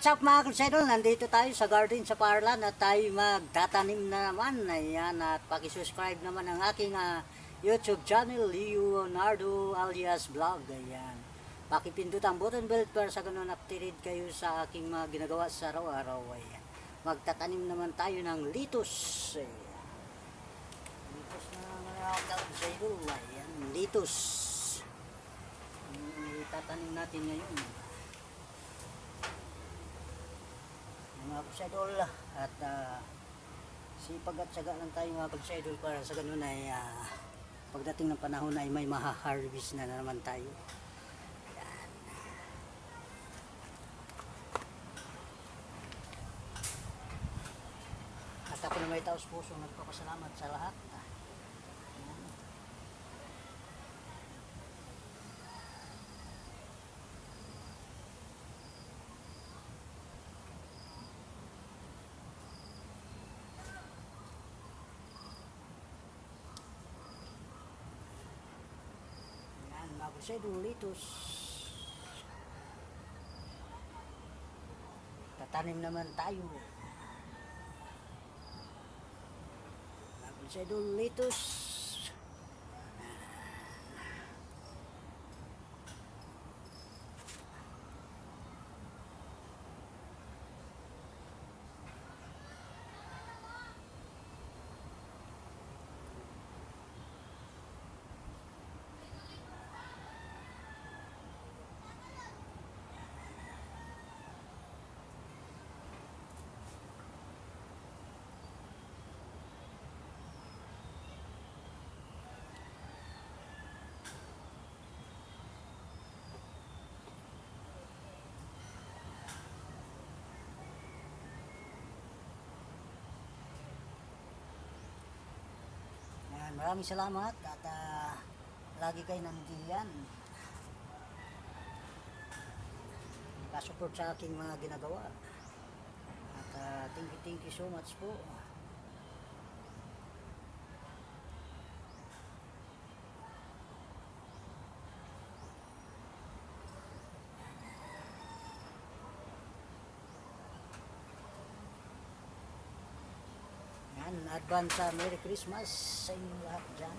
What's up mga konsedol? Nandito tayo sa garden sa Parlan at tayo magtatanim na naman. Ayan, at pakisubscribe naman ang aking ah, YouTube channel, Leonardo alias Vlog. Ayan. Pakipindot ang button bell para sa ganun updated kayo sa aking mga ginagawa sa araw-araw. Ayan. Magtatanim naman tayo ng litos. Ayan. Litos na mga konsedol. Ayan, litos. Itatanim natin ngayon. Mga kapsidol at uh, sipag at saga lang tayo mga kapsidol para sa ganun ay ah, pagdating ng panahon ay may maha-harvest na, naman tayo. Yan. at ako na may taos puso nagpapasalamat sa lahat Yan, mga kapsidol litos tatanim naman tayo. Mga kapsidol litos Yan, maraming salamat at ah, lagi kayo nandiyan. Nakasupport sa aking mga ginagawa. At ah, thank you, thank you so much po. Advance ah, Merry Christmas sa inyo lahat dyan.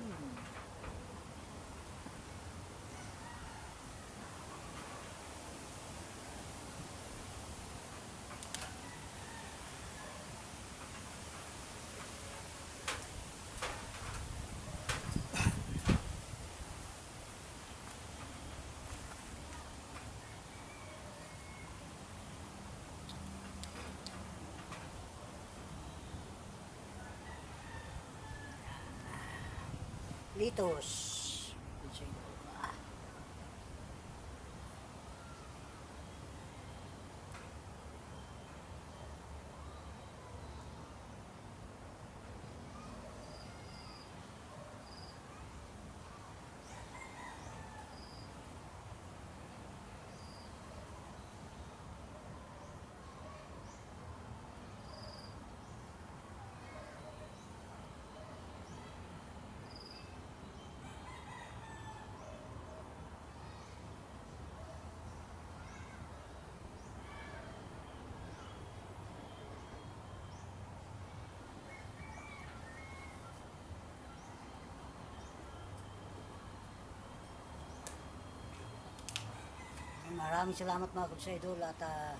Litos. Maraming salamat mga kapsaidol at ah,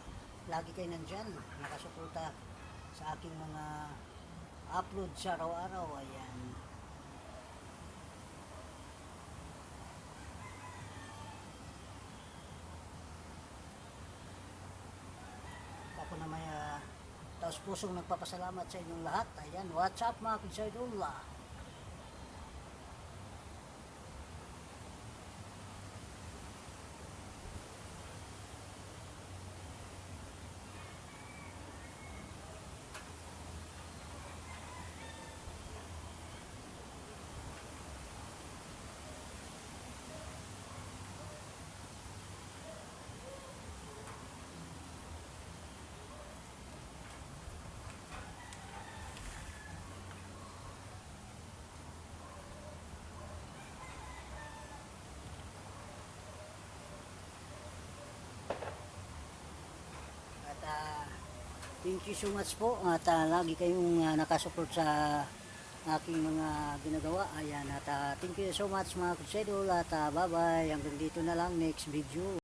lagi kayo nandyan. Nakasuporta sa aking mga upload sa araw-araw. Ayan. Ako na may uh, taos pusong nagpapasalamat sa inyong lahat. Ayan, what's up mga kapsaidol? Ah, thank you so much po at ah, lagi kayong ah, nakasupport sa aking mga ginagawa. Ayan, at ah, thank you so much mga kutsedol at ah, bye-bye. Hanggang dito na lang next video.